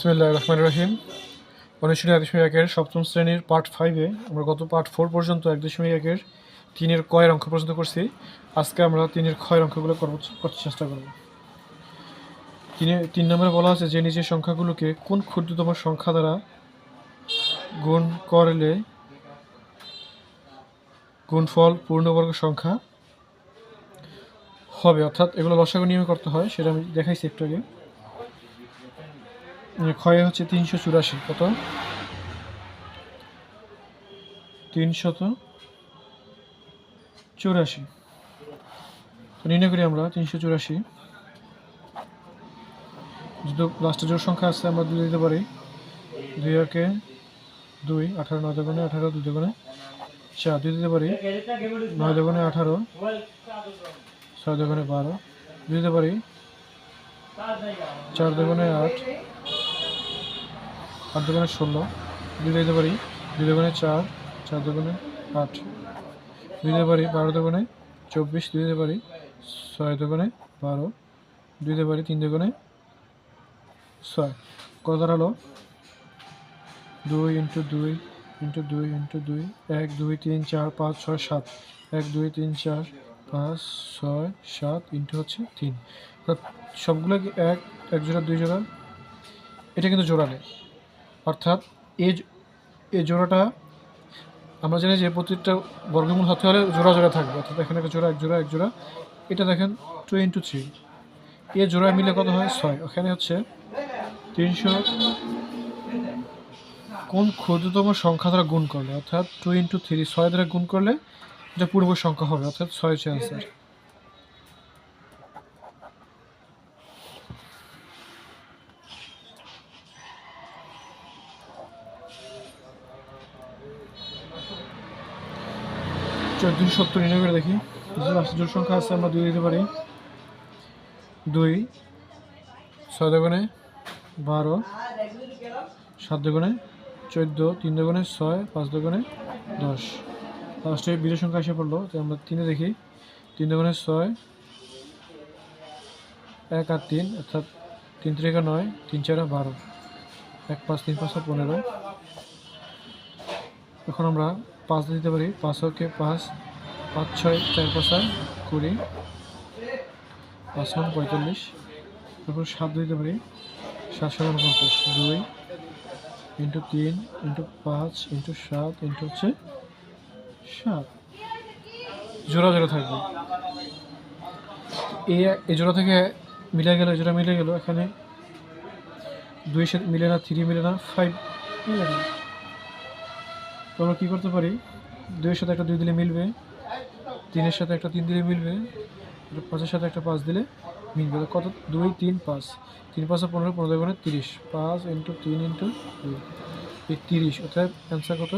বিসমিল্লাহ রহমান রহিম। অনুশীলনী এক দশমিক একের সপ্তম শ্রেণির পার্ট ফাইভে আমরা গত পার্ট ফোর পর্যন্ত এক দশমিক একের তিনের কয়ের অঙ্ক পর্যন্ত করছি। আজকে আমরা তিনের ক্ষয়ের অঙ্কগুলো করতে চেষ্টা করব। তিনে, তিন নম্বরে বলা আছে যে নিজের সংখ্যাগুলোকে কোন ক্ষুদ্রতম সংখ্যা দ্বারা গুণ করলে গুণফল পূর্ণবর্গ সংখ্যা হবে? অর্থাৎ এগুলো লসাগু নিয়মে করতে হয়, সেটা আমি দেখাইছি একটু আগে। ক্ষয় হচ্ছে তিনশো চুরাশি, কত? তিনশত চুরাশি। তো নির্ণয় করি আমরা, তিনশো চুরাশি। যদি লাস্টে জোর সংখ্যা আছে, আমরা দুই দিতে পারি। দুই একে দুই, আঠারো, নয় দোকানে আঠারো, দুই দোকানে চার। দুই দিতে পারি, নয় দোকানে আঠারো, ছয় দোকানে বারো। দুই দিতে পারি, চার দোকানে আট আট দোকানে ষোলো, দুই দিতে পারি দুই দোকানে চার চার দোকানে আট, দুই দিতে পারি বারো দোকানে চব্বিশ, দুই দিতে পারি ছয় দোকানে বারো, দুই দিতে পারি তিন দোকানে ছয়। কত দাঁড়াল দুই ইন্টু দুই ইন্টু দুই ইন্টু দুই, এক, দুই, তিন, চার, পাঁচ, ছয়, সাত, এক, দুই, তিন, চার, পাঁচ, ছয়, সাত ইন্টু হচ্ছে তিন। সবগুলো কি এক এক জোড়া, দুই জোড়া, এটা কিন্তু জোড়া নেই। অর্থাৎ এই এই জোড়াটা, আমরা জানি যে প্রত্যেকটা বর্গমূল হতে হলে জোড়া জোড়া থাকবে। অর্থাৎ এখানে একটা জোড়া, এক জোড়া এক জোড়া। এটা দেখেন টু ইন্টু থ্রি এ জোড়া মিলে কত হয়? ছয়। ওখানে হচ্ছে তিনশো কোন ক্ষুদ্রতম সংখ্যা দ্বারা গুণ করলে, অর্থাৎ টু ইন্টু থ্রি ছয় দ্বারা গুণ করলে এটা পূর্ব সংখ্যা হবে, অর্থাৎ ছয় হচ্ছে অ্যান্সার চোদ্দোশো সত্তর নির্ণয় করে দেখি। জোর সংখ্যা আছে, আমরা দুই দিতে পারি। দুই, ছয় দোকানে বারো, সাত দোকানে চোদ্দ, তিন দোকানে ছয়, পাঁচ দোকানে দশ। লাস্টে বিজয় সংখ্যা এসে পড়ল, তো আমরা তিনে দেখি। তিন দোকানে ছয়, এক আর তিন, অর্থাৎ তিন তিরিকা নয়, তিন চারে বারো। এক পাঁচ, তিন পাঁচ পনেরো। এখন আমরা পাঁচ দিতে পারি। পাঁচ ওকে পাঁচ পাঁচ ছয়, চার পাঁচ কুড়ি, পাঁচ নং পঁয়তাল্লিশ, তারপর সাত দিতে পারি। সাত সাত, পঞ্চাশ, দুই ইন্টু তিন ইন্টু পাঁচ ইন্টু সাত ইন্টু হচ্ছে সাত। জোড়া জোড়া থাকবে। এই এই জোড়া থেকে মিলে গেল জোড়া মিলে গেল। এখানে দুই সাথে মিলে না থ্রি মিলে না ফাইভ মিলে না তো আমরা কী করতে পারি? দুইয়ের সাথে একটা দুই দিলে মিলবে, তিনের সাথে একটা তিন দিলে মিলবে পাঁচের সাথে একটা পাঁচ দিলে মিলবে। কত? দুই, তিন, পাঁচ। তিন, পাঁচে পনেরো পনেরো গুণে তিরিশ। পাঁচ ইন্টু তিন ইন্টু দুই। তিরিশ। অর্থাৎ অ্যান্সার কত?